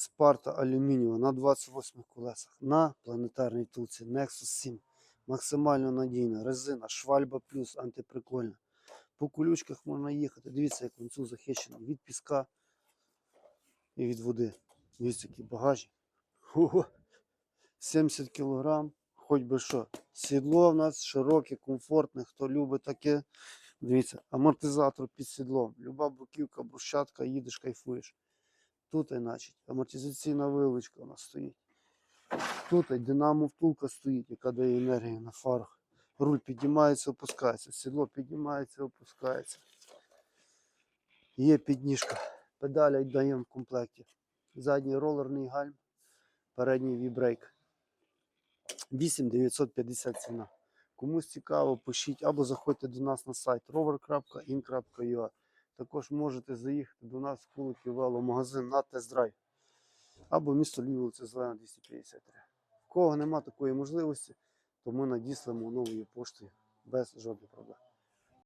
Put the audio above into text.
Спарта алюмінієва на 28 колесах на планетарній втулці Nexus 7. Максимально надійна резина, швальба плюс антиприкольна. По колючках можна їхати. Дивіться, як ланцюг захищений від піска і від води. Дивіться, який багажник. Ого. 70 кг, хоч би що. Сідло в нас широке, комфортне, хто любить таке. Дивіться, амортизатор під сідлом. Люба бруківка, брусчатка, їдеш, кайфуєш. Тут, значить, амортизаційна вилочка у нас стоїть. Тут динамо втулка стоїть, яка дає енергію на фарах. Руль піднімається, опускається. Сідло піднімається, опускається. Є підніжка. Педаля даємо в комплекті. Задній ролерний гальм, передній вібрейк. 8950 ціна. Комусь цікаво, пишіть або заходьте до нас на сайт rover.in.ua. Також можете заїхати до нас в Куликів веломагазин на тест-драйв. Або місто Львів, вулиця Зелена 253. В кого нема такої можливості, то ми надіслимо новою поштою без жодних проблем.